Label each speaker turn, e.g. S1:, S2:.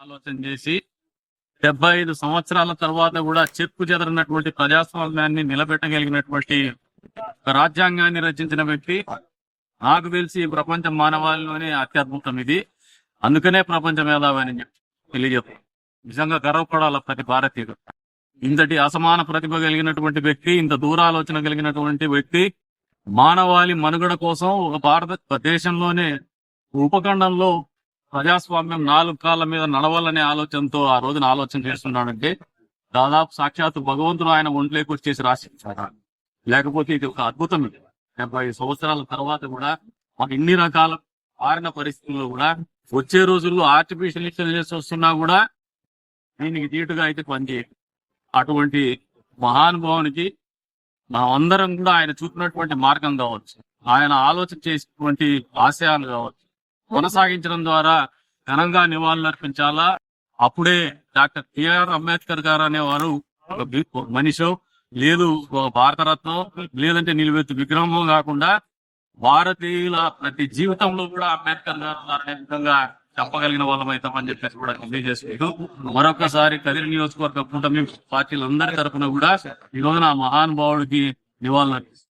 S1: ఆలోచన చేసి డెబ్బై ఐదు సంవత్సరాల తర్వాత కూడా చెక్కు చెదరినటువంటి ప్రజాస్వామ్యాన్ని నిలబెట్టగలిగినటువంటి రాజ్యాంగాన్ని రచించిన వ్యక్తి. నాకు తెలిసి ఈ ప్రపంచ మానవాళిలోనే అత్యద్భుతం ఇది. అందుకనే ప్రపంచ మేధావి అని తెలియజేస్తాం నిజంగా గర్వపడాల ప్రతి భారతీయుడు. ఇంతటి అసమాన ప్రతిభ కలిగినటువంటి వ్యక్తి ఇంత దూరాలోచన కలిగినటువంటి వ్యక్తి మానవాళి మనుగడ కోసం ఒక భారత దేశంలోనే ఉపఖండంలో ప్రజాస్వామ్యం నాలుగు కాళ్ళ మీద నడవాలనే ఆలోచనతో ఆ రోజున ఆలోచన చేస్తున్నాడంటే దాదాపు సాక్షాత్తు భగవంతుడు ఆయన ఒంట్లోకి వచ్చేసి రాసించాడు లేకపోతే ఇది ఒక అద్భుతం డెబ్బై సంవత్సరాల తర్వాత కూడా మాకు ఇన్ని రకాల మారిన పరిస్థితుల్లో కూడా వచ్చే రోజుల్లో ఆర్టిఫిషియల్ ఇంటెలిజెన్స్ వస్తున్నా కూడా దీనికి దీటుగా అయితే పనిచేయదు అటువంటి మహానుభావునికి మనం అందరం కూడా ఆయన చూపినటువంటి మార్గం కావచ్చు. ఆయన ఆలోచన చేసినటువంటి ఆశయాలు కావచ్చు. కొనసాగించడం ద్వారా ఘనంగా నివాళులర్పించాలా అప్పుడే డాక్టర్ బిఆర్ అంబేద్కర్ గారు అనేవారు ఒక లేదు ఒక భారతరత్నం లేదంటే నిలువెత్తు విగ్రహం కాకుండా భారతీయుల ప్రతి జీవితంలో కూడా అంబేద్కర్ గారు అనే విధంగా చెప్పగలిగిన వాళ్ళం అవుతామని చెప్పేసి కూడా తెలియజేసుకుంటూ మరొకసారి కదిరి నియోజకవర్గ కూటమి పార్టీలందరి తరఫున కూడా ఈ రోజున ఆ మహానుభావుడికి నివాళులు అర్పిస్తున్నాం